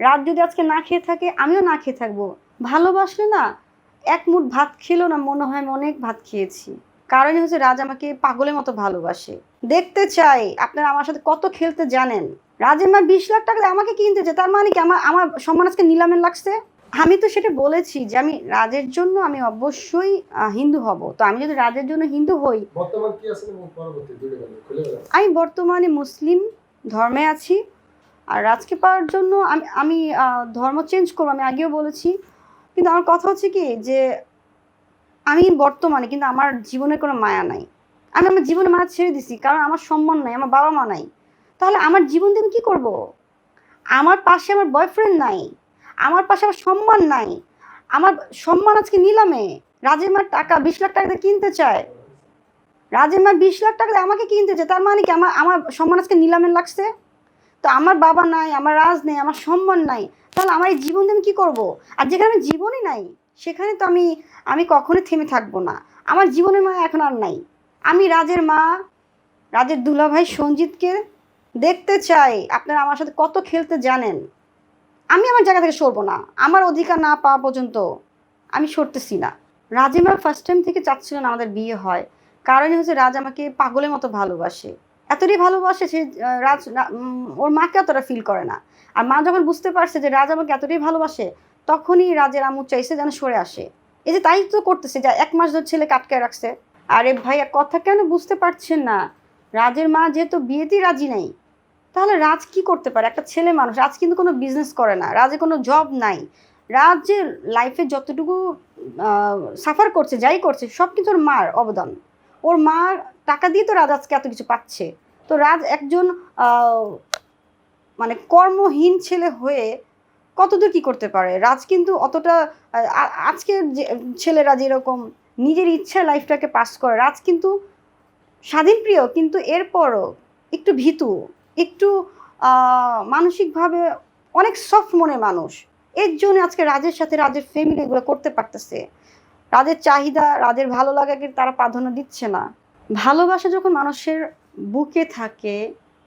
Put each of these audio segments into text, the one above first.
রাত যদি আজকে না খেয়ে থাকে আমিও না খেয়ে থাকব। ভালোবাসলে না এক মুঠ ভাত খেলেও না মনে হয় অনেক ভাত খেয়েছি। কারণই হচ্ছে রাজ আমাকে পাগলের মতো ভালোবাসে। দেখতে চাই আপনারা আমার সাথে কত খেলতে জানেন। রাজের মা বিশ লাখ টাকা আমাকে কিনতে কিনতেছে তার মানে কি আমার আমার সম্মান আজকে নিলামের লাগছে? আমি তো সেটা বলেছি যে আমি রাজের জন্য আমি অবশ্যই হিন্দু হব। তো আমি যদি রাজের জন্য হিন্দু হই খুলে আমি বর্তমানে মুসলিম ধর্মে আছি। আর রাজকে পাওয়ার জন্য আমি আমি ধর্ম চেঞ্জ করব, আমি আগেও বলেছি। কিন্তু আমার কথা হচ্ছে কি যে আমি বর্তমানে কিন্তু আমার জীবনের কোনো মায়া নাই। আমি আমার জীবনে মায়া ছেড়ে দিছি, কারণ আমার সম্মান নাই, আমার বাবা মা নাই। তাহলে আমার জীবন দিয়ে আমি কী করব? আমার পাশে আমার বয়ফ্রেন্ড নাই, আমার পাশে আমার সম্মান নাই, আমার সম্মান আজকে নিলামে। রাজের মার টাকা বিশ লাখ টাকা কিনতে চায়। রাজের মা বিশ লাখ টাকা আমাকে কিনতে চায়, তার মানে কি আমার আমার সম্মান আজকে নিলামের লাগছে? তো আমার বাবা নাই, আমার রাজ নেই, আমার সম্মান নাই, তাহলে আমার এই জীবন আমি কী করব? আর যেখানে জীবনই নাই, সেখানে তো আমি আমি কখনো থেমে থাকব না। আমার জীবনের মা এখন আর নাই। আমি রাজের মা, রাজের দুলাভাই সঞ্জিতকে দেখতে চাই। আপনারা আমার সাথে কত খেলতে জানেন। আমি আমার জায়গা থেকে সরবো না। আমার অধিকার না পাওয়া পর্যন্ত আমি সরতেছি না। রাজিমা ফার্স্ট টাইম থেকে চাচ্ছিলেন আমাদের বিয়ে হয়। কারণই হচ্ছে রাজ আমাকে পাগলের মতো ভালোবাসে। এতটাই ভালোবাসে সে রাজ ওর মাকে অতটা ফিল করে না। আর মা যখন বুঝতে পারছে যে রাজ আমাকে এতটাই ভালোবাসে, তখনই রাজের আম্মু চাইছে যেন সরে আসে। এই যে তাই তো করতেছে, যা এক মাস ধরে ছেলে কাটকে রাখছে। আরে ভাইয়া কথা কেন বুঝতে পারছেন না? রাজের মা যেহেতু বিয়েতেই রাজি নেই, তাহলে রাজ কি করতে পারে? একটা ছেলে মানুষ, রাজ কিন্তু কোনো বিজনেস করে না, রাজে কোনো জব নাই। রাজ যে লাইফে যতটুকু সাফার করছে, যাই করছে সব কিন্তু ওর মার অবদান। ওর মা টাকা দিয়ে তো রাজ আজকে এত কিছু পাচ্ছে। তো রাজ একজন মানে কর্মহীন ছেলে হয়ে কতদূর কি করতে পারে? রাজ কিন্তু অতটা আজকের যে ছেলেরা যেরকম নিজের ইচ্ছায় লাইফটাকে পাস করে, রাজ কিন্তু স্বাধীনপ্রিয়, কিন্তু এরপরও একটু ভীতু, একটু মানসিকভাবে অনেক সফট মনের মানুষ। এর জন্য আজকে রাজের সাথে রাজের ফ্যামিলি এগুলো করতে পারতেছে। রাজের চাহিদা রাজের ভালো লাগাকে তারা প্রাধান্য দিচ্ছে না। ভালোবাসা যখন মানুষের বুকে থাকে,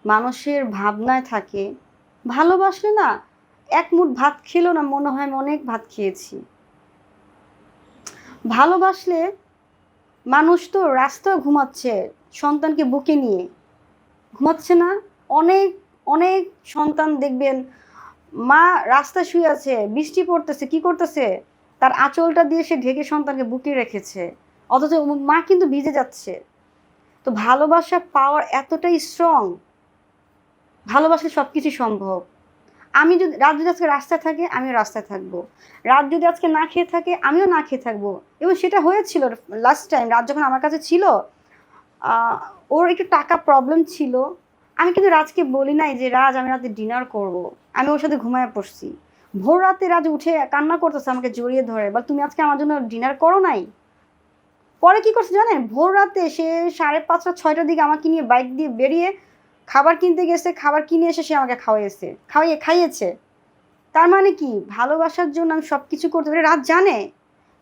মানুষের ভাবনায় থাকে, ভালোবাসলে না এক মুঠ ভাত খেলো না মনে হয় অনেক ভাত খেয়েছি। ভালোবাসলে মানুষ তো রাস্তায় ঘুমাচ্ছে সন্তানকে বুকে নিয়ে। ঘুমাচ্ছে না, অনেক অনেক সন্তান দেখবেন, মা রাস্তায় শুয়ে আছে, বৃষ্টি পড়তেছে, কি করতেছে? তার আঁচলটা দিয়ে সে ঢেকে সন্তানকে বুকে রেখেছে। অথচ মা কিন্তু ভিজে যাচ্ছে। তো ভালোবাসা পাওয়ার এতটাই স্ট্রং ভালোবাসলে সব কিছু সম্ভব। আমি যদি, রাত যদি আজকে রাস্তায় থাকে, আমিও রাস্তায় থাকব। রাত যদি আজকে না খেয়ে থাকে, আমিও না খেয়ে থাকব। এবং সেটা হয়েছিল লাস্ট টাইম রাত যখন আমার কাছে ছিল ওর একটু টাকা প্রবলেম ছিল। আমি কিন্তু রাজকে বলি নাই যে, রাজ, আমি রাতে ডিনার করব। আমি ওর সাথে ঘুমায় পড়ছি। ভোর রাতে রাজ উঠে কান্না করতেছে আমাকে জড়িয়ে ধরে। বল, তুমি আজকে আমার জন্য ডিনার করো নাই? পরে কি করছে জানেন? ভোর রাতে সে সাড়ে পাঁচটা, ছয়টার দিকে আমাকে নিয়ে বাইক দিয়ে বেরিয়ে খাবার কিনতে গেছে। খাবার কিনে এসে সে আমাকে খাওয়াইছে, খাওয়াইয়ে খাইয়েছে। তার মানে কি? ভালোবাসার জন্য আমি সব কিছু করতে পারি। রাজ জানে?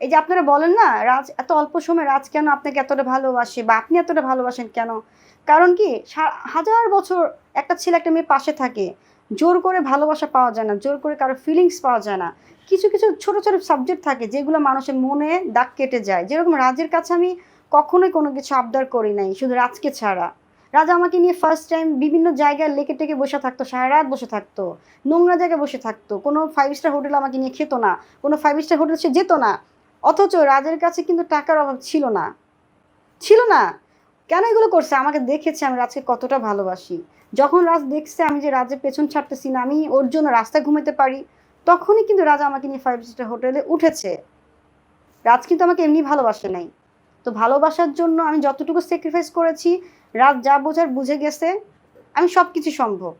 এই যে আপনারা বলেন না, রাজ এত অল্প সময় রাজ কেন আপনাকে এতটা ভালোবাসে বা আপনি এতটা ভালোবাসেন কেন? কারণ কি হাজার বছর একটা ছেলে, একটা মেয়ে পাশে থাকে। জোর করে ভালোবাসা পাওয়া যায় না, জোর করে কারও ফিলিংস পাওয়া যায় না। কিছু কিছু ছোট ছোট সাবজেক্ট থাকে যেগুলো মানুষের মনে দাগ কেটে যায়। যেরকম রাজের কাছে আমি কখনোই কোনো কিছু আবদার করি নাই, শুধু রাজকে ছাড়া। রাজা আমাকে নিয়ে ফার্স্ট টাইম বিভিন্ন জায়গায় লেকে টেকে বসে থাকতো, সারা রাত বসে থাকতো, নোংরা জায়গায় বসে থাকতো। কোনো ফাইভ স্টার হোটেল আমাকে নিয়ে খেত না, কোনো ফাইভ স্টার হোটেল সে যেত না, অথচ রাজের কাছে কিন্তু টাকার অভাব ছিল না। ছিল না। কেন এগুলো করছে? আমাকে দেখেছে, আমি রাজকে কতটা ভালোবাসি। যখন রাজ দেখছে আমি যে রাজের পেছন ছাড়তেছি না, আমি ওর জন্য রাস্তায় ঘুমাতে পারি, তখনই কিন্তু রাজা আমাকে নিয়ে ফাইভ স্টার হোটেলে উঠেছে। রাজ কিন্তু আমাকে এমনি ভালোবাসে নাই। তো ভালোবাসার জন্য আমি যতটুকু স্যাক্রিফাইস করেছি, রাজ যা বোঝার বুঝে গেছে, আমি সব কিছু সম্ভব।